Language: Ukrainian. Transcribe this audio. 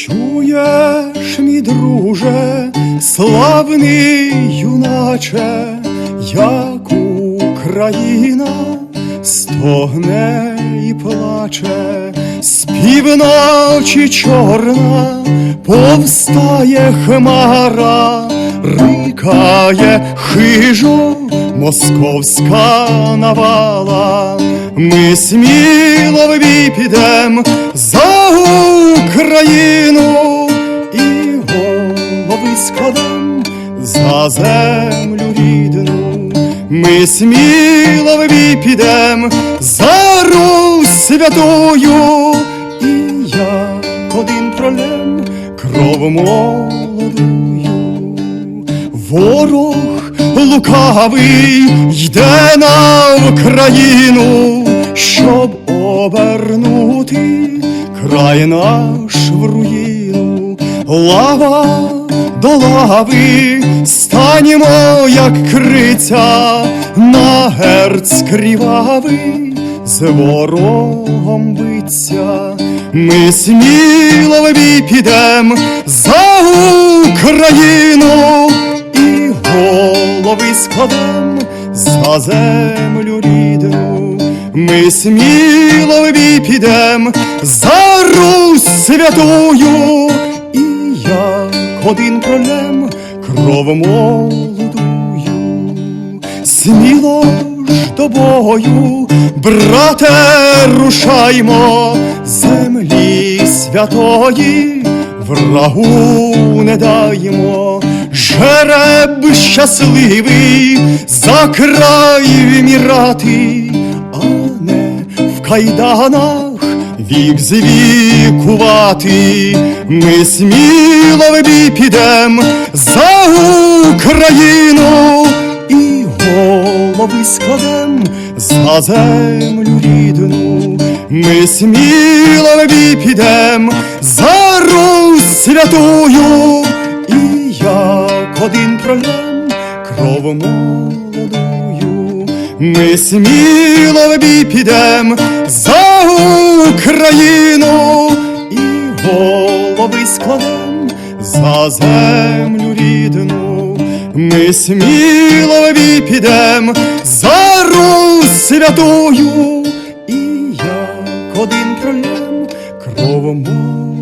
Чуєш, мій друже, славний юначе, як Україна стогне і плаче, спів ночі чорна повстає хмара, рикає хижу московська навала, ми сміло в бій підем. за Україну і голови складем за землю рідну. Ми сміло в підем за Русь святою, і як один пролем кров молодую. Ворог лукавий йде на Україну, щоб обернути край наш в руїну. Лава до лави станімо, як криця, на герц кривавий з ворогом биться. Ми сміло в бій підем за Україну і голови складем за землю рідну. Ми сміло в бій підем за Русь святую, і як один пролем кров молодую. Сміло ж до бою, брате, рушаймо, землі святої, врагу не даймо, жереб щасливий за край вмірати, кайданах вік звікувати. Ми сміло в підем за Україну і голови складем за землю рідну. Ми сміло в підем за Русь святую, і як один пролем кров молодую. Ми сміло в бій підем за Україну і голови складем за землю рідну. Ми сміло в бій підем за Русь святую, і як один пролем кров молодую.